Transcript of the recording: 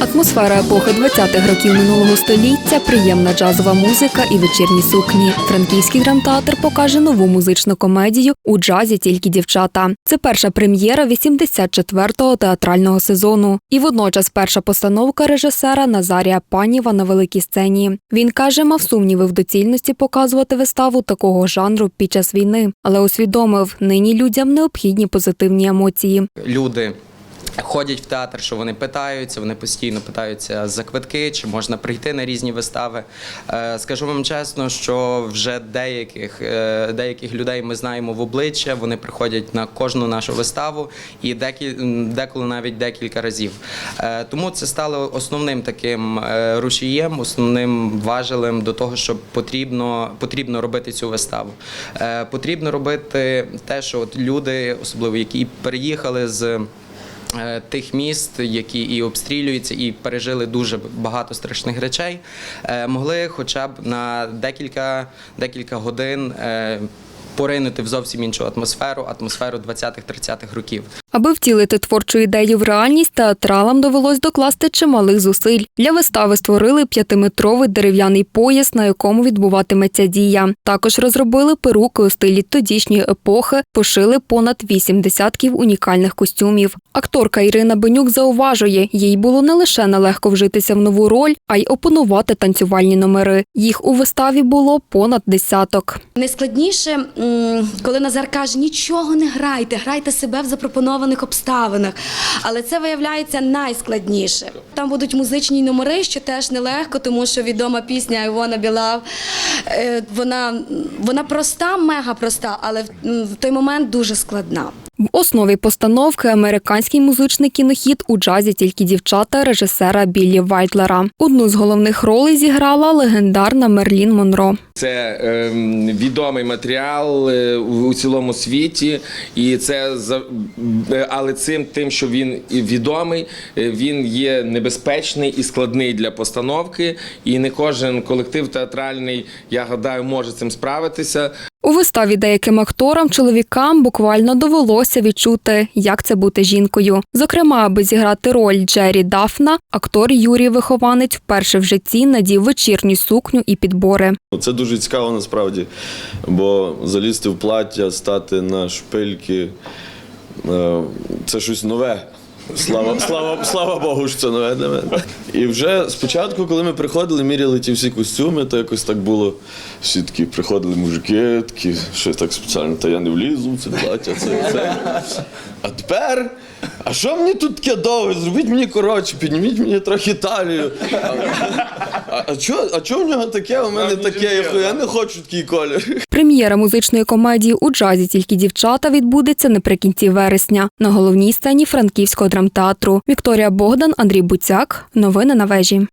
Атмосфера епохи 20-х років минулого століття, приємна джазова музика і вечірні сукні. Франківський драмтеатр покаже нову музичну комедію у джазі тільки дівчата. Це перша прем'єра 84-го театрального сезону. І водночас перша постановка режисера Назарія Паніва на великій сцені. Він каже, мав сумніви в доцільності показувати виставу такого жанру під час війни, але усвідомив, нині людям необхідні позитивні емоції. люди. Ходять в театр, що вони питаються, вони постійно питаються за квитки, чи можна прийти на різні вистави. Е, Скажу вам чесно, що вже деяких, е, деяких людей ми знаємо в обличчя, вони приходять на кожну нашу виставу і деколи навіть декілька разів. Е, Тому це стало основним таким рушієм, основним важелем до того, що потрібно, потрібно робити цю виставу. Потрібно робити те, що от люди, особливо які переїхали з тих міст, які і обстрілюються, і пережили дуже багато страшних речей, е, могли хоча б на декілька, декілька годин. Поринути в зовсім іншу атмосферу, атмосферу 20-30-х років. Аби втілити творчу ідею в реальність, театралам довелось докласти чималих зусиль. Для вистави створили п'ятиметровий дерев'яний пояс, на якому відбуватиметься дія. Також розробили перуки у стилі тодішньої епохи, пошили понад вісім десятків унікальних костюмів. Акторка Ірина Бенюк зауважує, їй було не лише нелегко вжитися в нову роль, а й опанувати танцювальні номери. Їх у виставі було понад десяток. Найскладніше, коли Назар каже, нічого не грайте, грайте себе в запропонованих обставинах. Але це виявляється найскладніше. Там будуть музичні номери, що теж нелегко, тому що відома пісня Івона love, е, вона, вона проста, мега проста, але в той момент дуже складна. В основі постановки американський музичний кінохід у джазі тільки дівчата режисера Біллі Вайтлера. Одну з головних ролей зіграла легендарна Мерлін Монро. Це ем, відомий матеріал е, у, цілому світі, і це е, але цим тим, що він відомий, е, він є небезпечний і складний для постановки. І не кожен колектив театральний, я гадаю, може цим справитися. У виставі деяким акторам, чоловікам буквально довелося відчути, як це бути жінкою. Зокрема, аби зіграти роль Джері Дафна, актор Юрій Вихованець вперше в житті надів вечірню сукню і підбори. Це дуже цікаво насправді, бо залізти в плаття, стати на шпильки е, це щось нове. Слава, слава, слава Богу, що це нове для мене. І вже спочатку, коли ми приходили, міряли ті всі костюми, то якось так було. Всі такі приходили мужики, такі, що так спеціально, та я не влізу це плаття, це, це. А тепер, а що мені тут таке довге? Зробіть мені коротше, підніміть мені трохи талію. А, а, а, чо, а чо в нього таке? У мене таке, я, я не хочу такий колір. Прем'єра музичної комедії у джазі тільки дівчата відбудеться наприкінці вересня на головній сцені Франківського драмтеатру. Вікторія Богдан, Андрій Буцяк. Новини на вежі.